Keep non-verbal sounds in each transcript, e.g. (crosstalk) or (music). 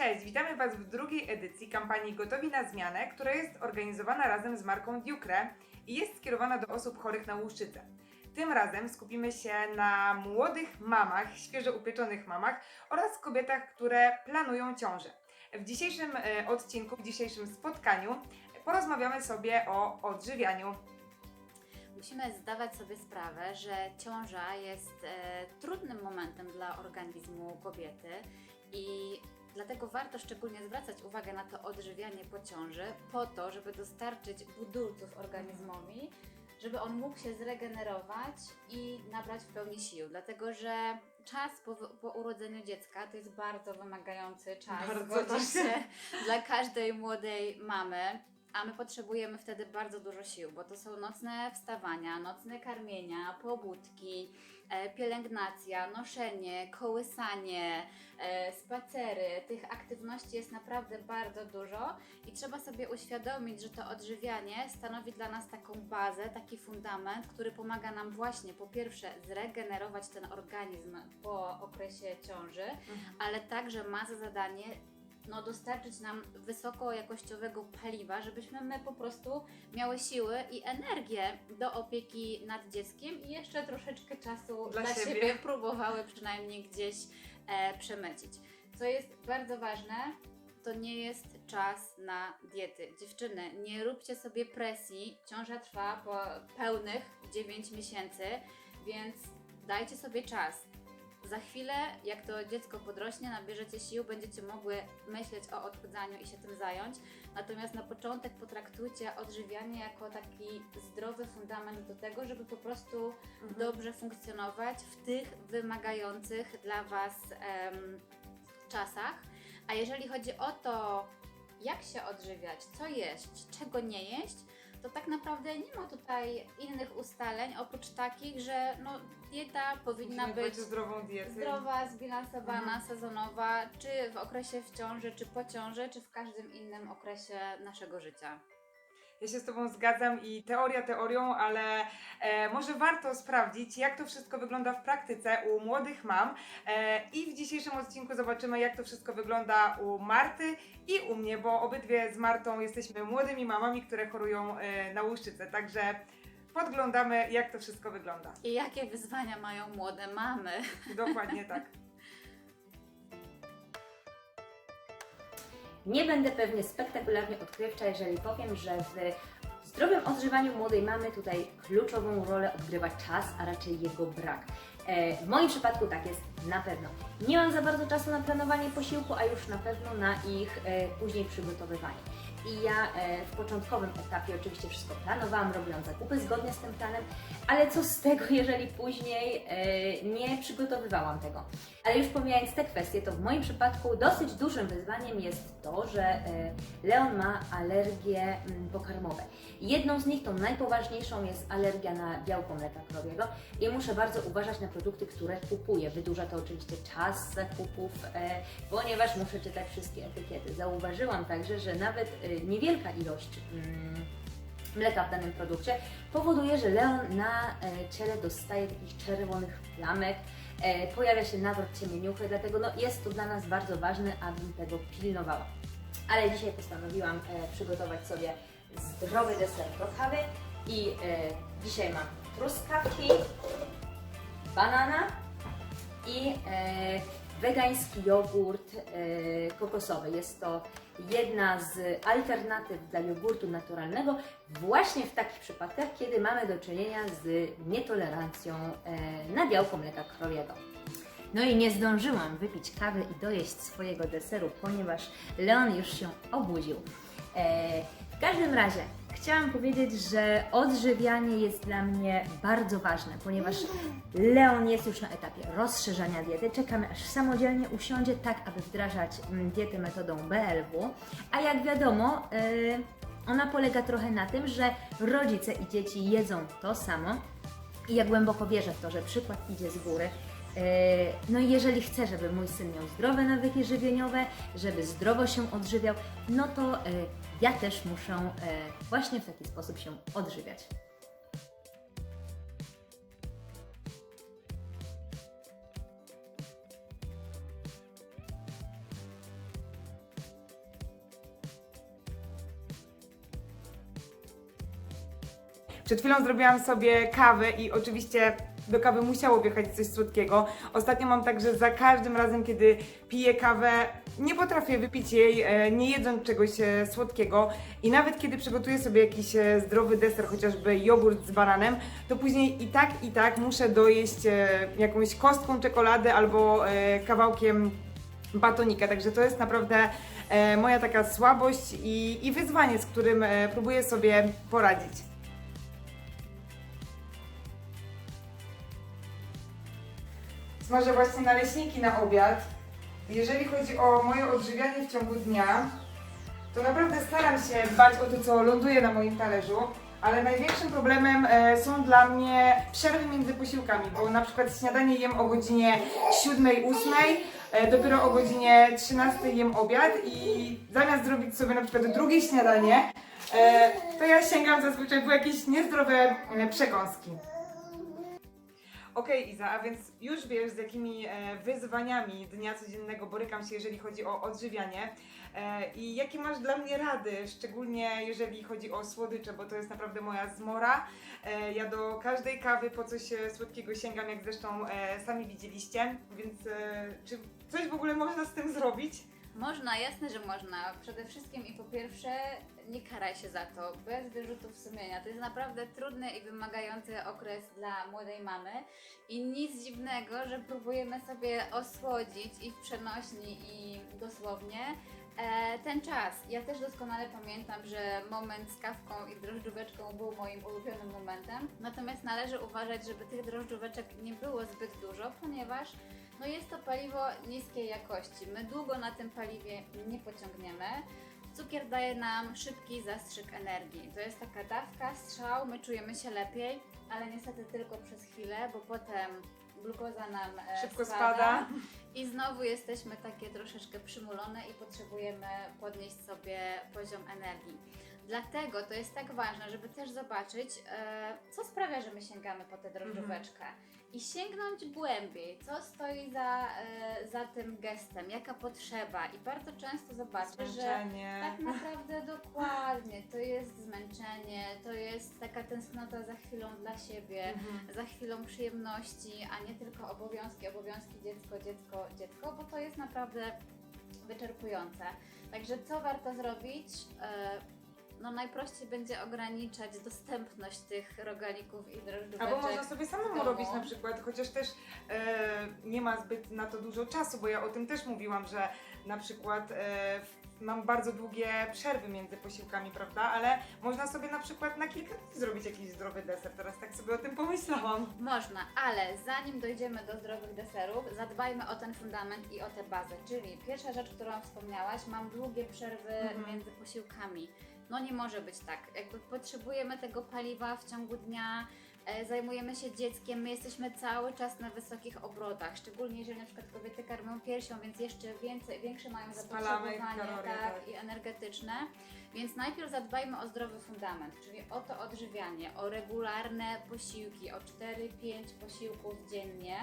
Cześć, witamy Was w drugiej edycji kampanii Gotowi na Zmianę, która jest organizowana razem z marką Ducre i jest skierowana do osób chorych na łuszczycę. Tym razem skupimy się na młodych mamach, świeżo upieczonych mamach oraz kobietach, które planują ciążę. W dzisiejszym e, odcinku, w dzisiejszym spotkaniu porozmawiamy sobie o odżywianiu. Musimy zdawać sobie sprawę, że ciąża jest e, trudnym momentem dla organizmu kobiety i dlatego warto szczególnie zwracać uwagę na to odżywianie po ciąży, po to, żeby dostarczyć budulców organizmowi, żeby on mógł się zregenerować i nabrać w pełni sił. Dlatego, że czas po, po urodzeniu dziecka to jest bardzo wymagający czas. Bardzo tak. się (laughs) dla każdej młodej mamy. A my potrzebujemy wtedy bardzo dużo sił, bo to są nocne wstawania, nocne karmienia, pobudki, pielęgnacja, noszenie, kołysanie, e, spacery. Tych aktywności jest naprawdę bardzo dużo i trzeba sobie uświadomić, że to odżywianie stanowi dla nas taką bazę, taki fundament, który pomaga nam właśnie po pierwsze zregenerować ten organizm po okresie ciąży, ale także ma za zadanie no, dostarczyć nam wysokojakościowego paliwa, żebyśmy my po prostu miały siły i energię do opieki nad dzieckiem i jeszcze troszeczkę czasu Dla dla, siebie. siebie. próbowały przynajmniej gdzieś e, przemycić. Co jest bardzo ważne, to nie jest czas na diety. Dziewczyny, nie róbcie sobie presji. Ciąża trwa po pełnych 9 miesięcy, więc dajcie sobie czas. Za chwilę, jak to dziecko podrośnie, nabierzecie sił, będziecie mogły myśleć o odchudzaniu i się tym zająć. Natomiast na początek potraktujcie odżywianie jako taki zdrowy fundament do tego, żeby po prostu dobrze funkcjonować w tych wymagających dla Was em, czasach. A jeżeli chodzi o to, jak się odżywiać, co jeść, czego nie jeść, to tak naprawdę nie ma tutaj innych ustaleń, oprócz takich, że no, dieta powinna Musimy być zdrową dietę. zdrowa, zbilansowana, Mhm. sezonowa, czy w okresie w ciąży, czy po ciąży, czy w każdym innym okresie naszego życia. Ja się z Tobą zgadzam i teoria teorią, ale e, może warto sprawdzić, jak to wszystko wygląda w praktyce u młodych mam. E, I w dzisiejszym odcinku zobaczymy, jak to wszystko wygląda u Marty i u mnie, bo obydwie z Martą jesteśmy młodymi mamami, które chorują e, na łuszczycę. Także podglądamy, jak to wszystko wygląda. I jakie wyzwania mają młode mamy? Dokładnie tak. Nie będę pewnie spektakularnie odkrywcza, jeżeli powiem, że w zdrowym odżywaniu młodej mamy tutaj kluczową rolę odgrywa czas, a raczej jego brak. E, W moim przypadku tak jest na pewno. Nie mam za bardzo czasu na planowanie posiłku, a już na pewno na ich e, później przygotowywanie. I ja e, w początkowym etapie oczywiście wszystko planowałam, robiłam zakupy zgodnie z tym planem, ale co z tego, (laughs) jeżeli później e, nie przygotowywałam tego. Ale już pomijając te kwestie, to w moim przypadku dosyć dużym wyzwaniem jest to, że e, Leon ma alergie mm, pokarmowe. Jedną z nich, tą najpoważniejszą, jest alergia na białko mleka krowiego i muszę bardzo uważać na produkty, które kupuję. Wydłuża to oczywiście czas zakupów, ponieważ muszę czytać wszystkie etykiety. Zauważyłam także, że nawet niewielka ilość mm, mleka w danym produkcie powoduje, że Leon na e, ciele dostaje takich czerwonych plamek, e, pojawia się nawrot ciemieniuchy, dlatego no, jest to dla nas bardzo ważne, abym tego pilnowała. Ale dzisiaj postanowiłam e, przygotować sobie zdrowy deser do kawy i dzisiaj mam truskawki, banana i wegański jogurt kokosowy. Jest to jedna z alternatyw dla jogurtu naturalnego właśnie w takich przypadkach, kiedy mamy do czynienia z nietolerancją e, na białko mleka krowiego. No i nie zdążyłam wypić kawy i dojeść swojego deseru, ponieważ Leon już się obudził. E, w każdym razie chciałam powiedzieć, że odżywianie jest dla mnie bardzo ważne, ponieważ Leon jest już na etapie rozszerzania diety. Czekamy aż samodzielnie usiądzie, tak aby wdrażać mm, dietę metodą BLW. A jak wiadomo, e, ona polega trochę na tym, że rodzice i dzieci jedzą to samo. I ja głęboko wierzę w to, że przykład idzie z góry. E, No i jeżeli chcę, żeby mój syn miał zdrowe nawyki żywieniowe, żeby zdrowo się odżywiał, no to e, ja też muszę e, właśnie w taki sposób się odżywiać. Przed chwilą zrobiłam sobie kawę i oczywiście do kawy musiało wjechać coś słodkiego. Ostatnio mam tak, że za każdym razem, kiedy piję kawę, nie potrafię wypić jej, e, nie jedząc czegoś e, słodkiego. I nawet kiedy przygotuję sobie jakiś e, zdrowy deser, chociażby jogurt z bananem, to później i tak, i tak muszę dojeść jakąś kostką czekolady albo kawałkiem batonika. Także to jest naprawdę moja taka słabość i, i wyzwanie, z którym próbuję sobie poradzić. Smażę właśnie naleśniki na obiad. Jeżeli chodzi o moje odżywianie w ciągu dnia, to naprawdę staram się dbać o to, co ląduje na moim talerzu, ale największym problemem e, są dla mnie przerwy między posiłkami, bo na przykład śniadanie jem o godzinie 7-8, e, dopiero o godzinie 13 jem obiad i zamiast zrobić sobie na przykład drugie śniadanie, e, to ja sięgam zazwyczaj po jakieś niezdrowe e, przekąski. Okej, Iza, a więc już wiesz, z jakimi e, wyzwaniami dnia codziennego borykam się, jeżeli chodzi o odżywianie. E, I jakie masz dla mnie rady, szczególnie jeżeli chodzi o słodycze, bo to jest naprawdę moja zmora. E, ja do każdej kawy po coś e, słodkiego sięgam, jak zresztą e, sami widzieliście. Więc e, czy coś w ogóle można z tym zrobić? Można, jasne, że można. Przede wszystkim i po pierwsze, nie karaj się za to, bez wyrzutów sumienia. To jest naprawdę trudny i wymagający okres dla młodej mamy i nic dziwnego, że próbujemy sobie osłodzić i w przenośni i dosłownie e, ten czas. Ja też doskonale pamiętam, że moment z kawką i drożdżóweczką był moim ulubionym momentem, natomiast należy uważać, żeby tych drożdżóweczek nie było zbyt dużo, ponieważ no jest to paliwo niskiej jakości. My długo na tym paliwie nie pociągniemy. Cukier daje nam szybki zastrzyk energii. To jest taka dawka, strzał, my czujemy się lepiej, ale niestety tylko przez chwilę, bo potem glukoza nam e, Szybko spada. (laughs) i znowu jesteśmy takie troszeczkę przymulone i potrzebujemy podnieść sobie poziom energii. Dlatego to jest tak ważne, żeby też zobaczyć, e, co sprawia, że my sięgamy po tę drożdżóweczkę. I sięgnąć głębiej, co stoi za, e, za tym gestem, jaka potrzeba. I bardzo często zobaczę, że Zmęczenie. tak naprawdę dokładnie to jest zmęczenie, to jest taka tęsknota za chwilą dla siebie, Mhm. za chwilą przyjemności, a nie tylko obowiązki, obowiązki, dziecko, dziecko, dziecko, bo to jest naprawdę wyczerpujące. Także co warto zrobić? E, No najprościej będzie ograniczać dostępność tych rogalików i drożdżóweczek. Albo można sobie samemu robić na przykład, chociaż też e, nie ma zbyt na to dużo czasu, bo ja o tym też mówiłam, że na przykład e, mam bardzo długie przerwy między posiłkami, prawda? Ale można sobie na przykład na kilka dni zrobić jakiś zdrowy deser. Teraz tak sobie o tym pomyślałam. Można, ale zanim dojdziemy do zdrowych deserów, zadbajmy o ten fundament i o tę bazę. Czyli pierwsza rzecz, którą wspomniałaś, mam długie przerwy Mhm. między posiłkami. No nie może być tak. Jakby potrzebujemy tego paliwa w ciągu dnia, e, zajmujemy się dzieckiem, my jesteśmy cały czas na wysokich obrotach, szczególnie jeżeli na przykład kobiety karmią piersią, więc jeszcze więcej, większe mają zapotrzebowanie kalorie, tak, tak. i energetyczne. Więc najpierw zadbajmy o zdrowy fundament, czyli o to odżywianie, o regularne posiłki, o 4-5 posiłków dziennie.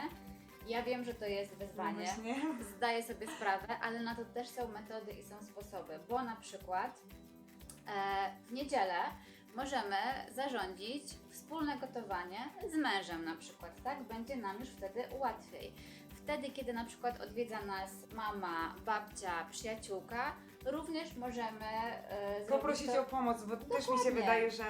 Ja wiem, że to jest wyzwanie, Właśnie. zdaję sobie sprawę, ale na to też są metody i są sposoby, bo na przykład w niedzielę możemy zarządzić wspólne gotowanie z mężem na przykład, tak? Będzie nam już wtedy łatwiej. Wtedy, kiedy na przykład odwiedza nas mama, babcia, przyjaciółka, również możemy e, Poprosić to... o pomoc, bo też mi się Dokładnie. wydaje, że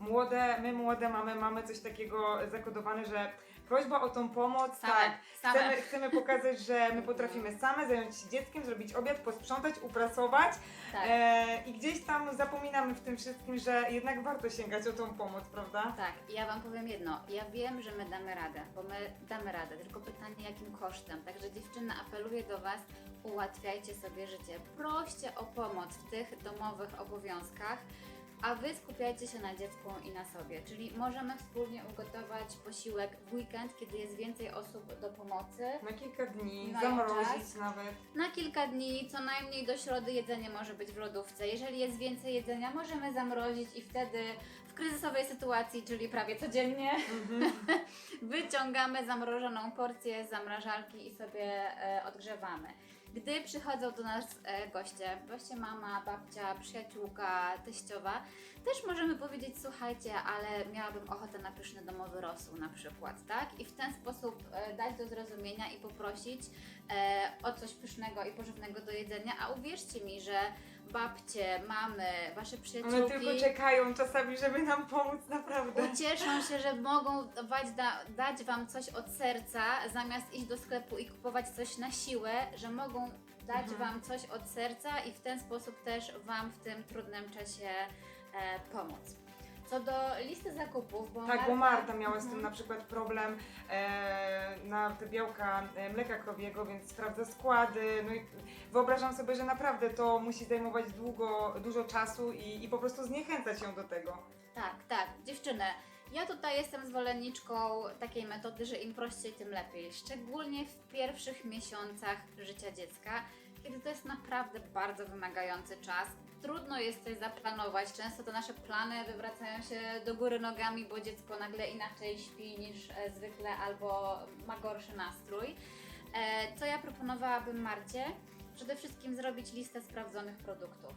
młode, my młode mamy, mamy coś takiego zakodowane, że prośba o tą pomoc, Same, tak, same. Chcemy, chcemy pokazać, że my potrafimy same zająć się dzieckiem, zrobić obiad, posprzątać, uprasować Tak. e, i gdzieś tam zapominamy w tym wszystkim, że jednak warto sięgać o tą pomoc, prawda? Tak, ja Wam powiem jedno. Ja wiem, że my damy radę, bo my damy radę, tylko pytanie jakim kosztem. Także dziewczyny, apeluję do Was, ułatwiajcie sobie życie. Proście o pomoc w tych domowych obowiązkach, a Wy skupiajcie się na dziecku i na sobie. Czyli możemy wspólnie ugotować posiłek w weekend, kiedy jest więcej osób do pomocy. Na kilka dni, Na zamrozić nawet. Na kilka dni, co najmniej do środy jedzenie może być w lodówce. Jeżeli jest więcej jedzenia, możemy zamrozić i wtedy w kryzysowej sytuacji, czyli prawie codziennie, Mhm. (laughs) wyciągamy zamrożoną porcję z zamrażalki i sobie e, odgrzewamy. Gdy przychodzą do nas e, goście, goście mama, babcia, przyjaciółka, teściowa, też możemy powiedzieć, słuchajcie, ale miałabym ochotę na pyszny domowy rosół na przykład, tak? I w ten sposób e, dać do zrozumienia i poprosić e, o coś pysznego i pożywnego do jedzenia, a uwierzcie mi, że babcie, mamy, wasze One przyjaciółki tylko czekają czasami, żeby nam pomóc, naprawdę. ucieszą się, że mogą dać, da, dać wam coś od serca, zamiast iść do sklepu i kupować coś na siłę, że mogą dać Mhm. wam coś od serca i w ten sposób też wam w tym trudnym czasie e, pomóc. Co do listy zakupów, bo Tak, bo Marta miała z tym Mhm. na przykład problem e, na te białka e, mleka krowiego, więc sprawdza składy. No i wyobrażam sobie, że naprawdę to musi zajmować długo, dużo czasu i, i po prostu zniechęcać ją do tego. Tak, tak, dziewczyny. Ja tutaj jestem zwolenniczką takiej metody, że im prościej, tym lepiej. Szczególnie w pierwszych miesiącach życia dziecka, kiedy to jest naprawdę bardzo wymagający czas. Trudno jest coś zaplanować. Często te nasze plany wywracają się do góry nogami, bo dziecko nagle inaczej śpi niż e, zwykle albo ma gorszy nastrój. E, co ja proponowałabym Marcie? Przede wszystkim zrobić listę sprawdzonych produktów.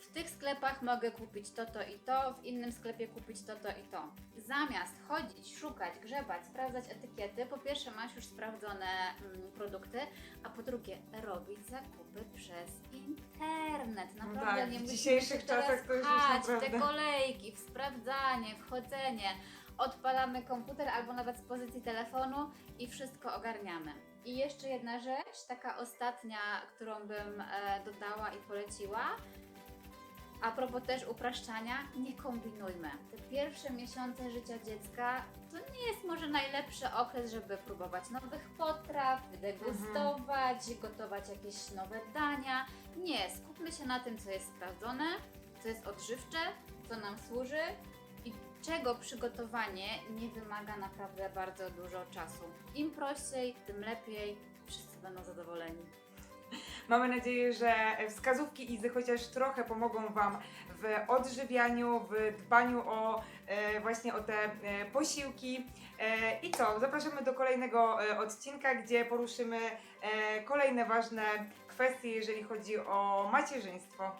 W tych sklepach mogę kupić to, to i to, w innym sklepie kupić to, to i to. Zamiast chodzić, szukać, grzebać, sprawdzać etykiety, po pierwsze masz już sprawdzone mm, produkty, a po drugie robić zakupy przez internet. Naprawdę tak, nie w musimy dzisiejszych się teraz czasach to już pchać, jest naprawdę- te kolejki, w sprawdzanie, wchodzenie. Odpalamy komputer albo nawet z pozycji telefonu i wszystko ogarniamy. I jeszcze jedna rzecz, taka ostatnia, którą bym e, dodała i poleciła. A propos też upraszczania, nie kombinujmy. Te pierwsze miesiące życia dziecka to nie jest może najlepszy okres, żeby próbować nowych potraw, degustować, gotować jakieś nowe dania. Nie, skupmy się na tym, co jest sprawdzone, co jest odżywcze, co nam służy czego przygotowanie nie wymaga naprawdę bardzo dużo czasu. Im prościej, tym lepiej, wszyscy będą zadowoleni. Mamy nadzieję, że wskazówki Izy chociaż trochę pomogą Wam w odżywianiu, w dbaniu o e, właśnie o te e, posiłki. E, I co? Zapraszamy do kolejnego e, odcinka, gdzie poruszymy e, kolejne ważne kwestie, jeżeli chodzi o macierzyństwo.